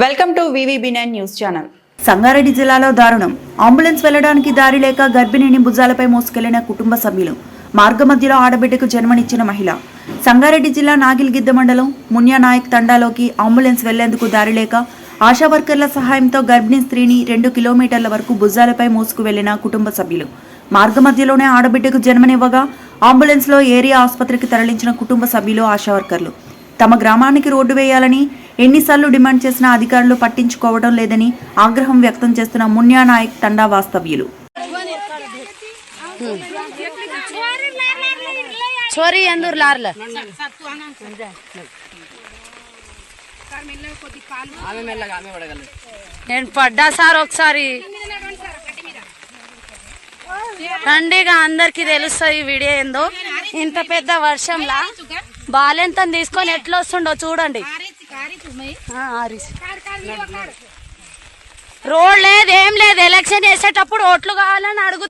Welcome to VVB nine news channel Sangareddy జిల్లాలో దారుణం. Ambulance వెళ్ళడానికి దారి లేక గర్భిణిని భుజాలపై మోసుకెళ్ళిన కుటుంబ సభ్యులు. మార్గమధ్యలో ఆడబిడ్డకు జన్మనిచ్చిన మహిళ. సంగారెడ్డి జిల్లా నాగిల్గిద్ద మండలం మున్యానాయక్ తండాలోకి అంబులెన్స్ వెళ్ళేందుకు దారి లేక ఆశా వర్కర్ల సహాయంతో గర్భిణీ స్త్రీని రెండు కిలోమీటర్ల వరకు భుజాలపై మోసుకు వెళ్ళిన కుటుంబ సభ్యులు. మార్గమధ్యలోనే ఆడబిడ్డకు జన్మనివ్వగా అంబులెన్స్లో ఏరియా ఆసుపత్రికి తరలించిన కుటుంబ సభ్యులు ఆశా వర్కర్లు. తమ గ్రామానికి రోడ్డు వేయాలని ఎన్నిసార్లు డిమాండ్ చేసినా అధికారులు పట్టించుకోవడం లేదని ఆగ్రహం వ్యక్తం చేస్తున్న మున్యా నాయక్ తండా వాస్తవ్యులు छोरी अंदूर लारल నేను పడ్డా సార్ ఒకసారి రండిగా అందరికి తెలుస్తుంది ఈ వీడియో ఏందో ఇంత పెద్ద వర్షంలా బాలెంత తీసుకొని ఎట్లా వస్తుండో చూడండి ఆ, ఆరిస్. రోడ్ లేదు ఏం లేదు. ఎలక్షన్ వేసేటప్పుడు ఓట్లు కావాలని అడుగు